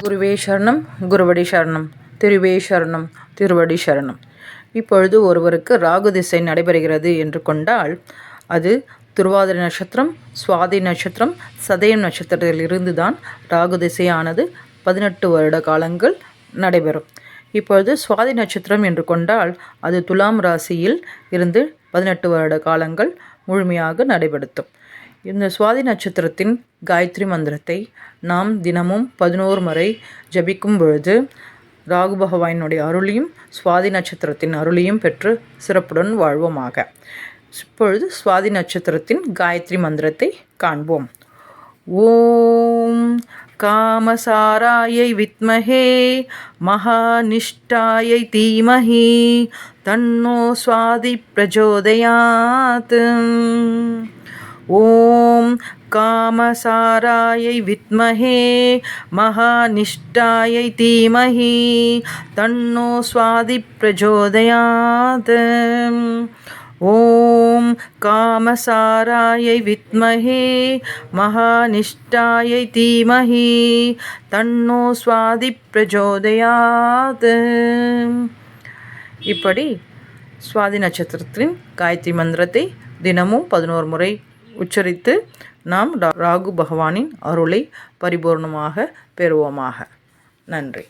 குருவே சரணம் குருவடி சரணம் திருவே சரணம் திருவடி சரணம் இப்பொழுது ஒருவருக்கு ராகு திசை நடைபெறுகிறது என்று கொண்டால் அது திருவாதிரை நட்சத்திரம் சுவாதி நட்சத்திரம் சதயம் நட்சத்திரத்தில் இருந்து தான் ராகு திசையானது பதினெட்டு வருட காலங்கள் நடைபெறும். இப்பொழுது சுவாதி நட்சத்திரம் என்று கொண்டால் அது துலாம் ராசியில் இருந்து பதினெட்டு வருட காலங்கள் முழுமையாக நடைபெறுத்தும். இந்த சுவாதி நட்சத்திரத்தின் காயத்ரி மந்திரத்தை நாம் தினமும் பதினோரு முறை ஜபிக்கும் பொழுது ராகு பகவானுடைய அருளையும் சுவாதி நட்சத்திரத்தின் அருளியும் பெற்று சிறப்புடன் வாழ்வோமாக. இப்பொழுது சுவாதி நட்சத்திரத்தின் காயத்ரி மந்திரத்தை காண்போம். ஓம் காமசாராயை வித்மஹே மகாநிஷ்டாயை தீமஹி தன்னோ சுவாதி பிரஜோதயாத். ஓம் காமசாராயை வித்மஹே மகாநிஷ்டாயை தீமஹி தன்னோ சுவாதி பிரஜோதயாத் ஓம் காமசாராயை வித்மஹே மகாநிஷ்டாயை தீமஹி தன்னோ சுவாதி பிரஜோதயாத் இப்படி சுவாதி நட்சத்திரத்தின் காயத்ரி மந்திரத்தை தினமும் பதினோரு முறை உச்சரித்து நாம் ராகு பகவானின் அருளை பரிபூர்ணமாக பெறுவோமாக. நன்றி.